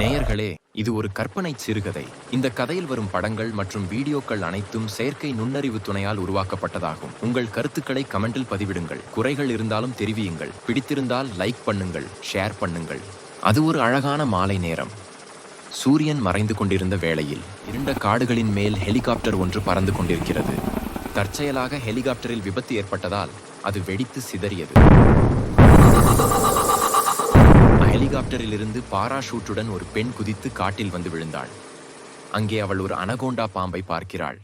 நேயர்களே இது ஒரு கற்பனை சிறுகதை. இந்த கதையில் வரும் படங்கள் மற்றும் வீடியோக்கள் அனைத்தும் செயற்கை நுண்ணறிவு துணையால் உருவாக்கப்பட்டதாகும். உங்கள் கருத்துக்களை கமெண்டில் பதிவிடுங்கள். குறைகள் இருந்தாலும் தெரிவியுங்கள். பிடித்திருந்தால் லைக் பண்ணுங்கள் ஷேர் பண்ணுங்கள். அது ஒரு அழகான மாலை நேரம். சூரியன் மறைந்து கொண்டிருந்த வேளையில் இருண்ட காடுகளின் மேல் ஹெலிகாப்டர் ஒன்று பறந்து கொண்டிருக்கிறது. தற்செயலாக ஹெலிகாப்டரில் விபத்து ஏற்பட்டதால் அது வெடித்து சிதறியது. ஹெலிகாப்டரில் இருந்து பாராஷூட்டுடன் ஒரு பெண் குதித்து காட்டில் வந்து விழுந்தாள். அங்கே அவள் ஒரு அனகோண்டா பாம்பை பார்க்கிறாள்.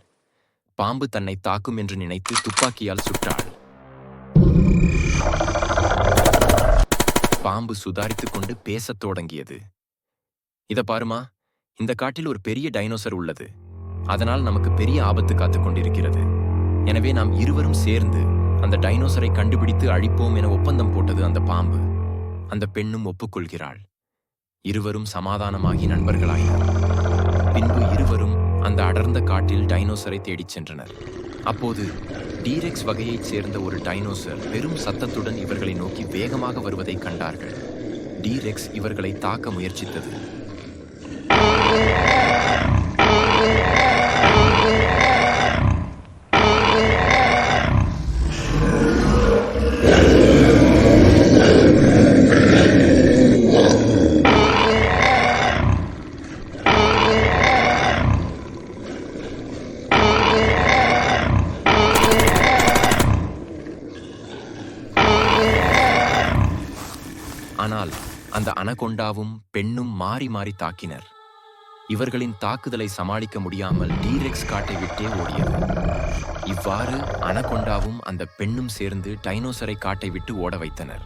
பாம்பு தன்னை தாக்கும் என்று நினைத்து துப்பாக்கியால் சுட்டாள். பாம்பு சுதாரித்துக் கொண்டு பேசத் தொடங்கியது. இத பாருமா இந்த காட்டில் ஒரு பெரிய டைனோசர் உள்ளது. அதனால் நமக்கு பெரிய ஆபத்து காத்துக் கொண்டிருக்கிறது. எனவே நாம் இருவரும் சேர்ந்து அந்த டைனோசரை கண்டுபிடித்து அழிப்போம் என ஒப்பந்தம் போட்டது அந்த பாம்பு. அந்த பெண்ணும் ஒப்புக்கொள்கிறாள். இருவரும் சமாதானமாகி நண்பர்களாயினர். பின்பு இருவரும் அந்த அடர்ந்த காட்டில் டைனோசரை தேடிச் சென்றனர். அப்போது டீரெக்ஸ் வகையைச் சேர்ந்த ஒரு டைனோசர் பெரும் சத்தத்துடன் இவர்களை நோக்கி வேகமாக வருவதைக் கண்டார்கள். டீரெக்ஸ் இவர்களை தாக்க முயற்சித்தது. ஆனால் அந்த அனகொண்டாவும் பெண்ணும் மாறி மாறி தாக்கினர். இவர்களின் தாக்குதலை சமாளிக்க முடியாமல் டீரெக்ஸ் காட்டை விட்டே ஓடியது. இவ்வாறு அனகொண்டாவும் அந்த பெண்ணும் சேர்ந்து டைனோசரை காட்டை விட்டு ஓட வைத்தனர்.